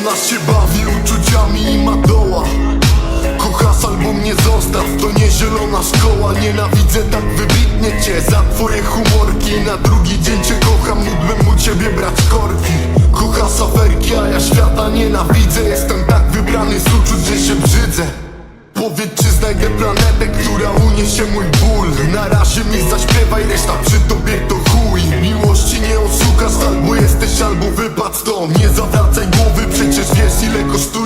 się bawi uczuciami i ma doła. Kochasz albo mnie zostaw, to nie zielona szkoła. Nienawidzę tak wybitnie cię za twoje humorki. Na drugi dzień cię kocham, mógłbym u ciebie brać korki. Kochasz aferki, a ja świata nienawidzę. Jestem tak wybrany z uczuć, że się brzydzę. Powiedz czy znajdę planetę, która uniesie mój ból. Na razie mi zaśpiewaj, reszta przy tobie to chuj. Miłości nie oszukasz, albo jesteś, albo wypad stąd Nie zawracaj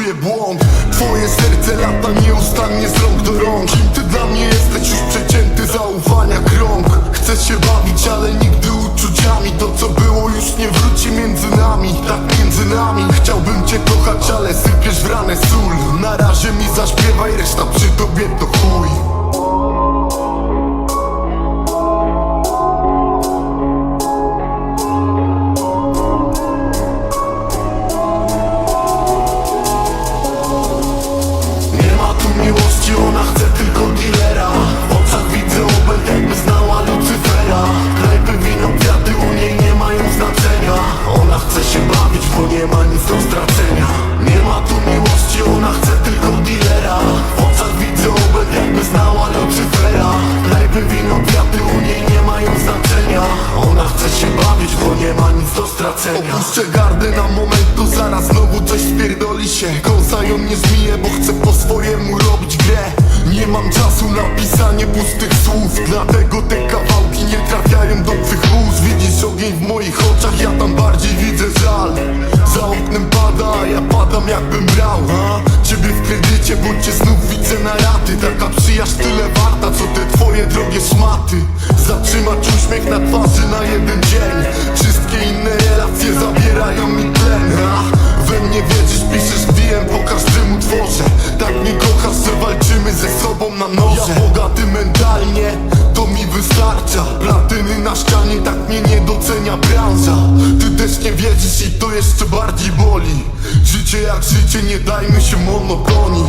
kosztuje błąd. Twoje serce lata nieustannie z rąk do rąk. Kim ty dla mnie jesteś już przecięty zaufania krąg. Chcesz się bawić, ale nigdy uczuciami. To co było już nie wróci między nami Tak między nami. Chciałbym cię kochać, ale sypiesz w ranę sól. Na razie mi zaśpiewaj, reszta przy tobie to chuj bawić, bo nie ma nic do stracenia. Opuszczę gardę na moment, to zaraz znowu coś spierdoli się. Kąsają mnie zmije, bo chcę po swojemu robić grę. Nie mam czasu na pisanie pustych słów Dlatego te kawałki nie trafiają do twych ust. Widzisz ogień w moich oczach, ja tam bardziej widzę żal. Za oknem pada, ja padam jakbym brał a? Ciebie w kredycie, bo cię znów widzę na raty. Taka przyjaźń tyle warta, co te twoje drogie szmaty. Zatrzymać uśmiech na twarzy na jeden dzień Jak życie, nie dajmy się monotonii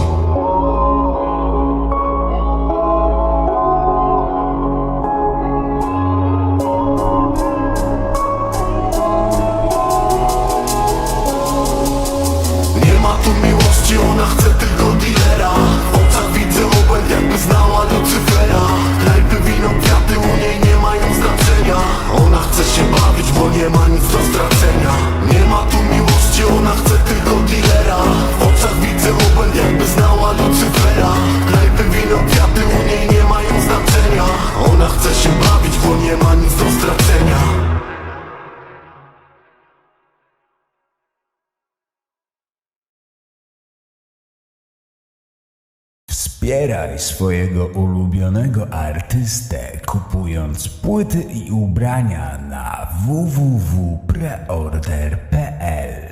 Nie ma tu miłości, ona chce tylko dealera. W oczach widzę obłęd, jakby znała Lucyfera. Knajpy, wino, kwiaty u niej nie mają znaczenia. Ona chce się bawić, bo nie ma nic do stracenia Wspieraj swojego ulubionego artystę kupując płyty i ubrania na www.preorder.pl